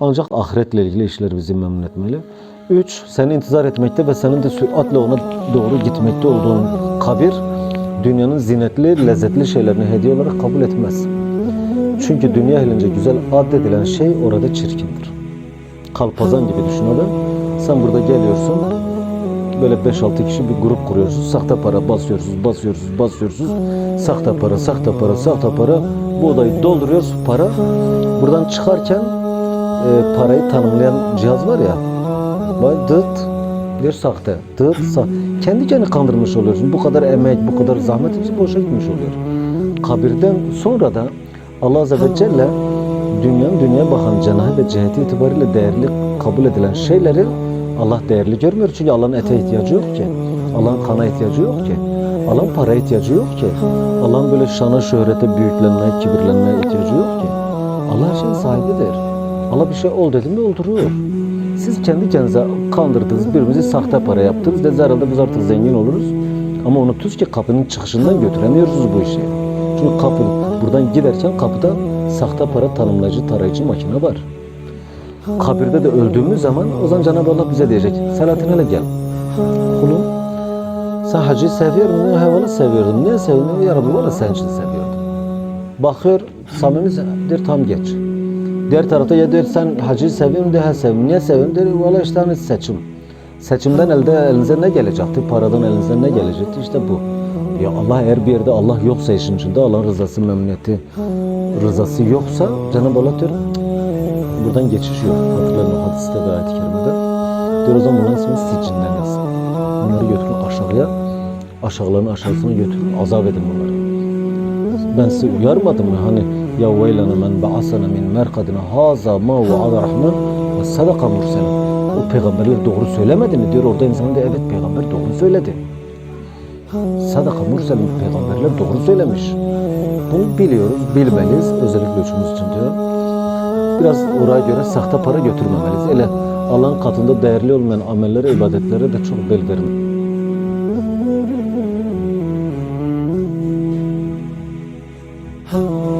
Ancak ahiretle ilgili işler bizi memnun etmeli. Üç, seni intizar etmekte ve senin de süratle ona doğru gitmekte olduğun kabir, dünyanın zinetli, lezzetli şeylerini hediye olarak kabul etmez. Çünkü dünya elince güzel addedilen şey orada çirkindir. Kalpazan gibi düşün adam. Sen burada geliyorsun, böyle 5-6 kişi bir grup kuruyorsunuz. Sahte para basıyorsunuz, basıyorsunuz, basıyorsunuz. Sahte para, sahte para, sahte para. Bu odayı dolduruyoruz para. Buradan çıkarken e, parayı tanımlayan cihaz var ya. Vay dıt. Bir sahte. Dıt sa Kendi kendini kandırmış oluyorsun. Bu kadar emek, bu kadar zahmet hepsi boşa gitmiş oluyor. Kabirden sonra da Allah Azze ve Celle dünyanın dünyaya bakan cenahı ve ciheti itibariyle değerli kabul edilen şeyleri Allah değerli görmüyor. Çünkü Allah'ın ete ihtiyacı yok ki. Allah'ın kana ihtiyacı yok ki. Allah'ın para ihtiyacı yok ki. Allah'ın böyle şana, şöhrete, büyüklenmeye, kibirlenmeye ihtiyacı yok ki. Allah şeyin sahibidir. Allah bir şey ol dedi mi olduruyor. Siz kendi kendinize kandırdınız, birbirimizi sahte para yaptınız. Dedi herhalde biz artık zengin oluruz. Ama unuttuz ki kapının çıkışından götüremiyorsunuz bu işi. Çünkü kapı, buradan giderken kapıda sahte para tanımlayıcı, tarayıcı makine var. Kabirde de öldüğümüz zaman o zaman Cenab-ı Allah bize diyecek. Selahattin hele gel. Kulum sen hacı seviyor musun? Hayvanı seviyordum. Niye seviyordun? Ya Rabbi valla senin için seviyordum. Bakıyor samimi der tam geç. Diğer tarafta ya der sen hacı seviyor musun? Ha seviyorum. Niye seviyorum? Der valla işte hani seçim. Seçimden elde elinize ne gelecekti? Paradan elinize ne gelecekti? İşte bu. Ya Allah eğer bir yerde Allah yoksa işin içinde Allah'ın rızası, memnuniyeti, rızası yoksa Cenab-ı Allah diyor "Cık, buradan geçiş yok. O hadiste de ayet-i kerimede. Diyor o zaman bunların ismini sicinden yazın. Bunları götürün aşağıya. Aşağıların aşağısına götürün. Azap edin bunları. Ben size uyarmadım mı? Hani ya veylana men ba'asana min merkadina haza ma va'ada rahman ve sadaka murselin. O peygamberler doğru söylemedi mi? Diyor orada insan da evet peygamber doğru söyledi. Sadaka murselin peygamberler doğru söylemiş. Bunu biliyoruz, bilmeliyiz. Özellikle üçümüz için diyor. Biraz oraya göre sahte para götürmemeliyiz. Öyle Allah'ın katında değerli olmayan amellere, ibadetlere de çok bel vermeliyiz.